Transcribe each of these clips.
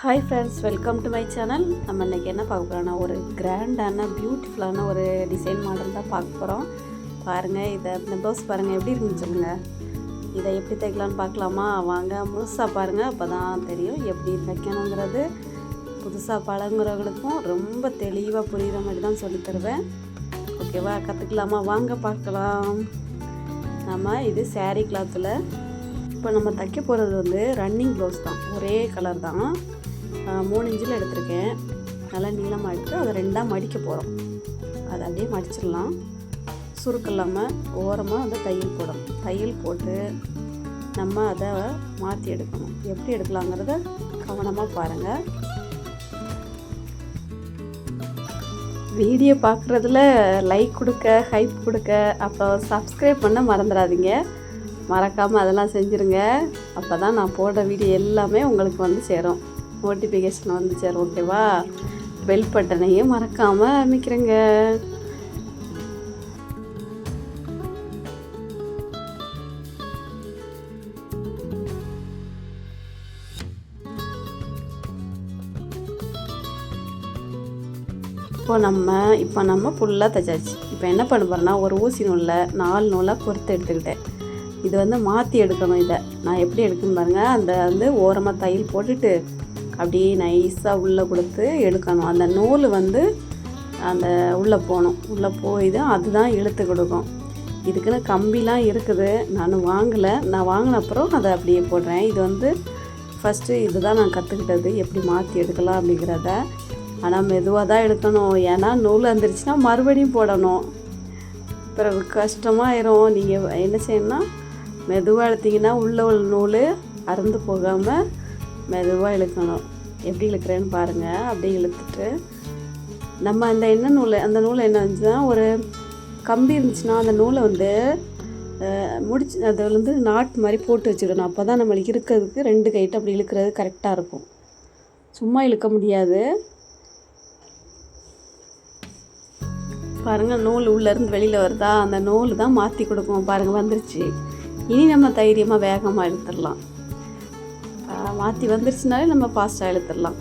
Hi friends welcome to my channel நம்ம இன்றைக்கி என்ன பார்க்க போகிறோம்னா ஒரு கிராண்டான பியூட்டிஃபுல்லான ஒரு டிசைன் மாடல் தான் பார்க்க போகிறோம் பாருங்கள் இதை இந்த ப்ளவுஸ் பாருங்கள் எப்படி இருக்குன்னு சொல்லுங்கள் இதை எப்படி தைக்கலான்னு பார்க்கலாமா? வாங்க முழுசாக பாருங்கள் அப்போ தான் தெரியும் எப்படி தைக்கணுங்கிறது. புதுசாக பழங்குறவங்களுக்கும் ரொம்ப தெளிவாக புரிகிற மாதிரி தான் சொல்லித் தருவேன். ஓகேவா கற்றுக்கலாமா வாங்க பார்க்கலாம். நம்ம இது சாரீ கிளாத்தில் இப்போ நம்ம தைக்க போகிறது வந்து ரன்னிங் ப்ளவுஸ் தான். ஒரே கலர் தான். மூணு இன்ச்சில் எடுத்திருக்கேன். நல்லா நீளமாக எடுத்து அதை ரெண்டாக மடிக்க போகிறோம் அதை அப்படியே மடிச்சிடலாம். சுருக்கு இல்லாமல் ஓரமாக வந்து தையல் போடணும். தையல் போட்டு நம்ம அதை மாற்றி எடுக்கணும். எப்படி எடுக்கலாங்கிறத கவனமாக பாருங்கள் வீடியோ பார்க்குறதுல லைக் கொடுக்க ஹைப் கொடுக்க அப்புறம் சப்ஸ்கிரைப் பண்ண மறந்துடாதீங்க. மறக்காமல் அதெல்லாம் செஞ்சுருங்க. அப்போ தான் நான் போடுற வீடியோ எல்லாமே உங்களுக்கு வந்து சேரும். நோட்டிஃபிகேஷன் வந்து சேரும் ஓகேவா பெல் பட்டனையும் மறக்காமல் அமைக்கிறேங்க. இப்போ நம்ம இப்போ நம்ம ஃபுல்லாக தைச்சாச்சு. இப்போ என்ன பண்ண போகிறோன்னா ஒரு ஊசி நூலில் நாலு நூலாக பொறுத்து எடுத்துக்கிட்டேன். இது வந்து மாற்றி எடுக்கணும் இதை. நான் எப்படி எடுக்கணும் பாருங்கள் அந்த வந்து ஓரமாக தையல் போட்டுட்டு அப்படியே நைஸாக உள்ளே கொடுத்து எடுக்கணும். அந்த நூல் வந்து அந்த உள்ளே போகணும். உள்ளே போய் தான் அதுதான் இழுத்து கொடுக்கும். இதுக்குன்னு கம்பிலாம் இருக்குது. நான் வாங்கலை. நான் வாங்கின அப்புறம் அதை அப்படியே போடுறேன். இது வந்து ஃபஸ்ட்டு இதுதான் நான் கற்றுக்கிட்டது எப்படி மாற்றி எடுக்கலாம் அப்படிங்கிறத. ஆனால் மெதுவாக தான் எடுக்கணும். ஏன்னா நூல் வந்துருச்சுன்னா மறுபடியும் போடணும். பிறகு கஷ்டமாயிரும். நீங்கள் என்ன செய்யணும்னா மெதுவாக இழுத்தீங்கன்னா உள்ள உள்ள நூல் அறுந்து போகாமல் மெதுவாக இழுக்கணும். எப்படி இழுக்கிறேன்னு பாருங்கள் அப்படியே இழுத்துட்டு நம்ம அந்த என்ன நூல் அந்த நூலை என்ன வந்துச்சுன்னா ஒரு கம்பி இருந்துச்சுன்னா அந்த நூலை வந்து முடிச்சு அதை வந்து நாட் மாதிரி போட்டு வச்சுக்கணும் அப்போ தான் நம்மளுக்கு இருக்கிறதுக்கு ரெண்டு கைட்டு அப்படி இழுக்கிறது கரெக்டாக இருக்கும். சும்மா இழுக்க முடியாது. பாருங்கள் நூல் உள்ளேருந்து வெளியில் வருதா? அந்த நூல் தான் மாற்றி கொடுக்கும். பாருங்கள் வந்துருச்சு. இனி நம்ம தைரியமாக வேகமாக இழுத்துடலாம். மாற்றி வந்துருச்சுனாலே நம்ம ஃபாஸ்ட்டாக இழுத்துடலாம்.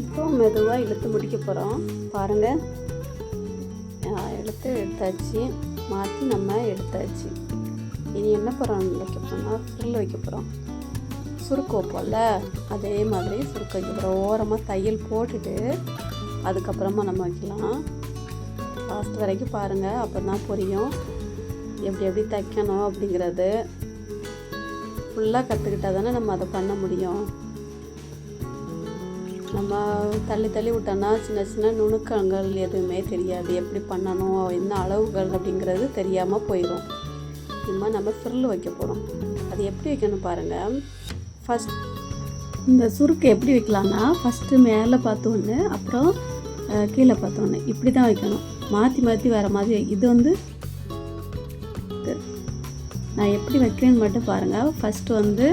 இப்போ மெதுவாக இழுத்து முடிக்க போகிறோம் பாருங்கள் எடுத்து எடுத்தாச்சு. மாற்றி நம்ம எடுத்தாச்சு. இனி என்ன போகிறோம் வைக்க போகிறோம்னா ஃப்ரில் வைக்க போகிறோம் சுருக்கு வைப்போம்ல? அதே மாதிரி சுருக்கு வைக்க போகிறோம் ஓரமாக தையல் போட்டுட்டு அதுக்கப்புறமா நம்ம வைக்கலாம். லாஸ்ட் வரைக்கும் பாருங்கள் அப்போ தான் புரியும். எப்படி எப்படி தைக்கணும் அப்படிங்கிறது. ஃபுல்லாக கற்றுக்கிட்டா தானே நம்ம அதை பண்ண முடியும். நம்ம தள்ளி தள்ளி விட்டோன்னா சின்ன சின்ன நுணுக்கங்கள் எதுவுமே தெரியாது. எப்படி பண்ணணும் என்ன அளவுகள் அப்படிங்கிறது தெரியாமல் போயிடும் இனிமே நம்ம ஃப்ரில் வைக்க போகிறோம் அது எப்படி வைக்கணும் பாருங்கள் ஃபஸ்ட் இந்த சுருக்கு எப்படி வைக்கலான்னா ஃபஸ்ட்டு மேலே பார்த்தோன்னு ஒன்று அப்புறம் கீழே பார்த்தோன்னு ஒன்று இப்படி தான் வைக்கணும். மாற்றி மாற்றி வர மாதிரி. இது வந்து நான் எப்படி வைக்கிறேன்னு மட்டும் பாருங்கள் ஃபஸ்ட்டு வந்து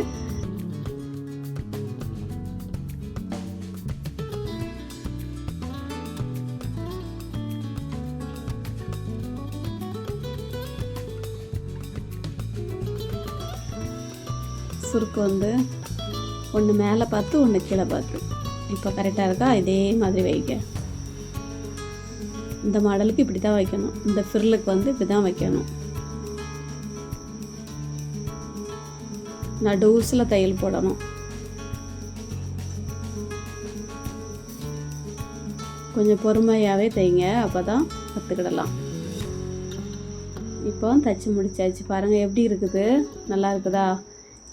குறுக்கு வந்து ஒன்று மேலே பார்த்து ஒன்று கீழே பார்த்து. இப்போ கரெக்டாக இருக்கா? இதே மாதிரி வைக்க இந்த மாடலுக்கு இப்படி தான் வைக்கணும். இந்த ஃபிர்லுக்கு வந்து இப்படி தான் வைக்கணும் நடுவுசில் தையல் போடணும். கொஞ்சம் பொறுமையாகவே தைங்க. அப்போ தான் கற்றுக்கிடலாம் இப்போ தைச்சி முடிச்சாச்சு. பாருங்கள் எப்படி இருக்குது? நல்லா இருக்குதா?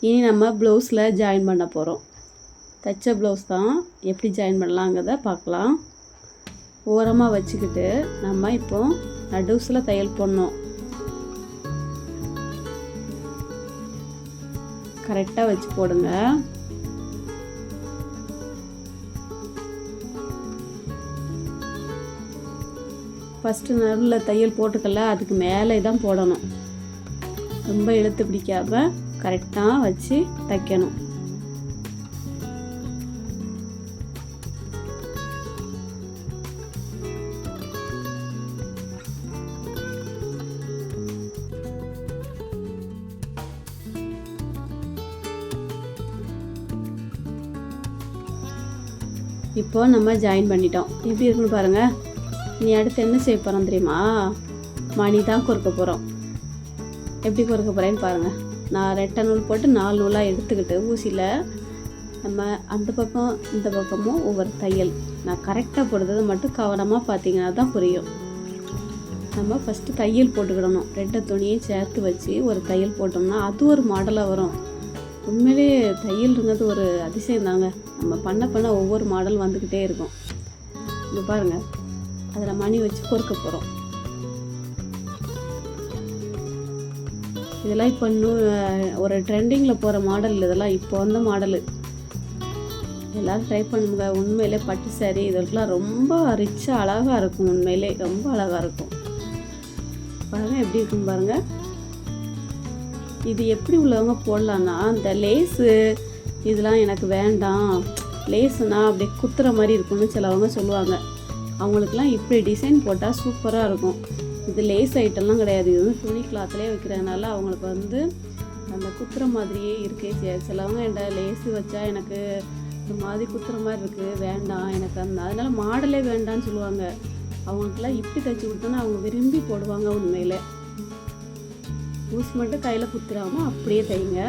இனி நம்ம ப்ளவுஸில் ஜாயின் பண்ண போகிறோம் தைச்ச ப்ளவுஸ் தான் எப்படி ஜாயின் பண்ணலாங்கிறத பார்க்கலாம். ஓரமாக வச்சுக்கிட்டு நம்ம இப்போ நடுவுஸில் தையல் போடணும். கரெக்டாக வச்சு போடுங்க. ஃபஸ்ட்டு நடுவில் தையல் போட்டுக்கல அதுக்கு மேலே தான் போடணும். ரொம்ப இழுத்து பிடிக்காம கரெக்டாக வச்சு தைக்கணும். இப்போ நம்ம ஜாயின் பண்ணிட்டோம். எப்படி இருக்குன்னு பாருங்க. நீ அடுத்து என்ன செய்ய போகிறோம் தெரியுமா? மணி தான் கொறுக்க போகிறோம் எப்படி கொறுக்க போகிறேன்னு பாருங்கள் நான் ரெட்டை நூல் போட்டு நாலு நூலாக எடுத்துக்கிட்டு ஊசியில் நம்ம அந்த பக்கம் இந்த பக்கமும் ஒவ்வொரு தையல். நான் கரெக்டாக போடுறது மட்டும் கவனமாக பார்த்தீங்கன்னா தான் புரியும். நம்ம ஃபஸ்ட்டு தையல் போட்டுக்கிடணும். ரெட்டை துணியும் சேர்த்து வச்சு ஒரு தையல் போட்டோம்னா அது ஒரு மாடலாக வரும். உண்மையிலே தையல்ங்கிறது ஒரு அதிசயம் தாங்க. நம்ம பண்ண பண்ண ஒவ்வொரு மாடல் வந்துக்கிட்டே இருக்கும். இங்கே பாருங்கள் அதில் மணி வச்சு பொறுக்க போகிறோம் இதெல்லாம் இப்போ இன்னும் ஒரு ட்ரெண்டிங்கில் போகிற மாடல் இதெல்லாம் இப்போ வந்த மாடலு எல்லோரும் ட்ரை பண்ணுங்க. உண்மையிலே பட்டு சாரீ இதெல்லாம் ரொம்ப ரிச்சாக அழகாக இருக்கும் உண்மையிலே. ரொம்ப அழகாக இருக்கும். பாருங்கள் எப்படி இருக்கும் பாருங்கள் இது எப்படி உள்ளவங்க போடலான்னா இந்த லேஸு இதெல்லாம் எனக்கு வேண்டாம். லேஸுனா அப்படியே குத்துற மாதிரி இருக்கும்னு சிலவங்க சொல்லுவாங்க. அவங்களுக்குலாம் இப்படி டிசைன் போட்டால் சூப்பராக இருக்கும். இது லேஸ் ஐட்டம்லாம் கிடையாது. இது வந்து துணி கிளாத்லேயே வைக்கிறதுனால அவங்களுக்கு வந்து அந்த குத்துற மாதிரியே இருக்கே சரி சிலவங்க என்கிட்ட லேஸு வச்சா எனக்கு இந்த மாதிரி குத்துற மாதிரி இருக்குது வேண்டாம் எனக்கு அந்த அதனால் மாடலே வேண்டாம்னு சொல்லுவாங்க. அவங்களுக்குலாம் இப்படி தைச்சி கொடுத்தோன்னா அவங்க விரும்பி போடுவாங்க உண்மையில். ஊசி மட்டும் கையில் குத்துறாம அப்படியே தைங்க.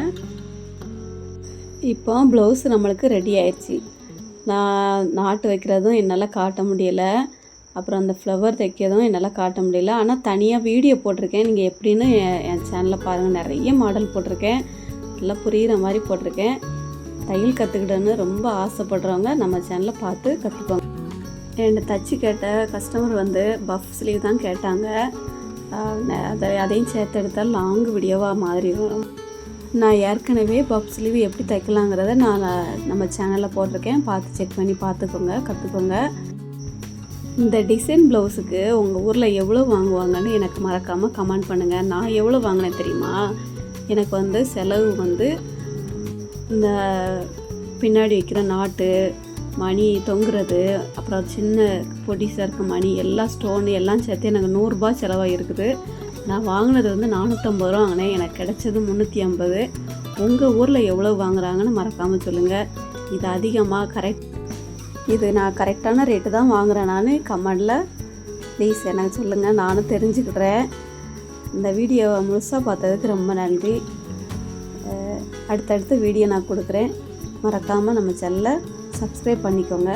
இப்போ ப்ளவுஸ் நம்மளுக்கு ரெடி ஆயிடுச்சு. நான் நாட்டு வைக்கிறதும் என்னால் காட்ட முடியலை. அப்புறம் அந்த ஃப்ளவர் தைக்கிறதும் என்னால் காட்ட முடியல. ஆனால் தனியாக வீடியோ போட்டிருக்கேன். நீங்கள் எப்படின்னு என் என் சேனலில் பாருங்கள் நிறைய மாடல் போட்டிருக்கேன். நல்லா புரிகிற மாதிரி போட்டிருக்கேன். தையல் கற்றுக்கிட்டேன்னு ரொம்ப ஆசைப்படுறவங்க நம்ம சேனலை பார்த்து கற்றுப்போங்க என்னை தச்சு கேட்ட கஸ்டமர் வந்து பஃப் ஸ்லீவ் தான் கேட்டாங்க. அதை அதையும் சேர்த்து எடுத்தால் லாங் வீடியோவாக மாதிரி வரும். நான் ஏற்கனவே பஃப் ஸ்லீவ் எப்படி தைக்கலாங்கிறத நான் நம்ம சேனலில் போட்டிருக்கேன். பார்த்து செக் பண்ணி பார்த்துக்கோங்க கற்றுக்கோங்க இந்த டிசைன் ப்ளவுஸுக்கு உங்கள் ஊரில் எவ்வளோ வாங்குவாங்கன்னு எனக்கு மறக்காமல் கமெண்ட் பண்ணுங்கள் நான் எவ்வளோ வாங்கினேன் தெரியுமா? எனக்கு வந்து செலவு வந்து இந்த பின்னாடி வைக்கிற நாட்டு மணி தொங்குறது அப்புறம் சின்ன பொடிசாக இருக்க மணி எல்லா ஸ்டோனு எல்லாம் சேர்த்து எனக்கு நூறுரூபா செலவாக இருக்குது நான் வாங்கினது வந்து நானூற்றம்பது ரூபா வாங்கினேன். எனக்கு கிடைச்சது முந்நூற்றி ஐம்பது. உங்கள் ஊரில் எவ்வளோ வாங்குறாங்கன்னு மறக்காமல் சொல்லுங்கள் இது அதிகமாக கரெக்ட் இது நான் கரெக்டான ரேட்டு தான் வாங்குறேன் நான். கமெண்டில் ப்ளீஸ் எனக்கு சொல்லுங்கள் நானும் தெரிஞ்சுக்கிடுறேன். இந்த வீடியோவை முழுசாக பார்த்ததுக்கு ரொம்ப நன்றி. அடுத்தடுத்து அடுத்தடுத்த வீடியோ நான் கொடுக்குறேன். மறக்காமல் நம்ம சேனலை சப்ஸ்கிரைப் பண்ணிக்கோங்க.